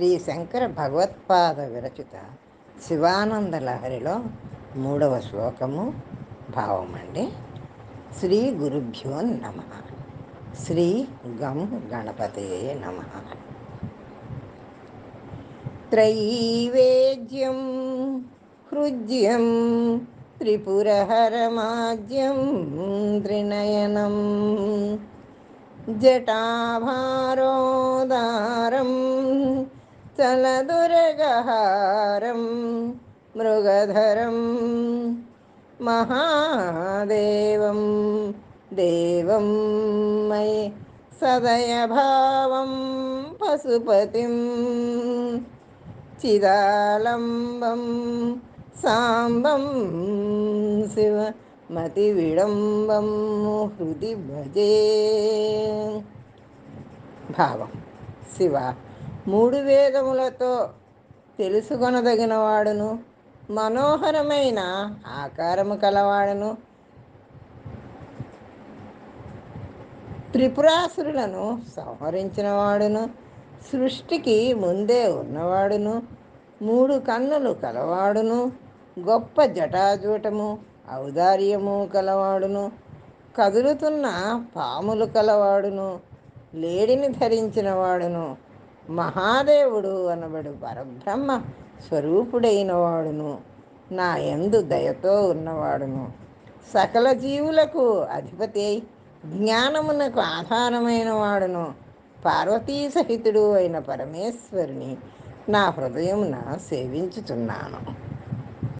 శ్రీ శంకర భగవత్పాద విరచిత శివానంద లహరిలో మూడవ శ్లోకము భావమండి శ్రీ గురుభ్యో నమ. శ్రీ గం గణపతే నమ. త్రైవేద్యం హృద్యం త్రిపురహరమాజ్యం త్రినయనం జటాభారోదారం చలదురగహారం మృగధరం మహాదేవం దేవం మై సదయభావం పశుపతిం చిదాలంబం సాంబం శివ మతివిడంబం హృది భజే. భావం శివ. మూడు వేదములతో తెలుసుకొనదగిన వాడును మనోహరమైన ఆకారము కలవాడును. త్రిపురాసురులను సంహరించిన వాడును సృష్టికి ముందే ఉన్నవాడును. మూడు కన్నులు కలవాడును. గొప్ప జటాజూటము ఔదార్యము కలవాడును. కదులుతున్న పాములు కలవాడును. లేడిని ధరించిన వాడును మహాదేవుడు అనబడు పరబ్రహ్మ స్వరూపుడైన వాడును నా ఎందు దయతో ఉన్నవాడును. సకల జీవులకు అధిపతి జ్ఞానమునకు ఆధారమైన వాడును పార్వతీ సహితుడు అయిన పరమేశ్వరుని నా హృదయమున సేవించుతున్నాను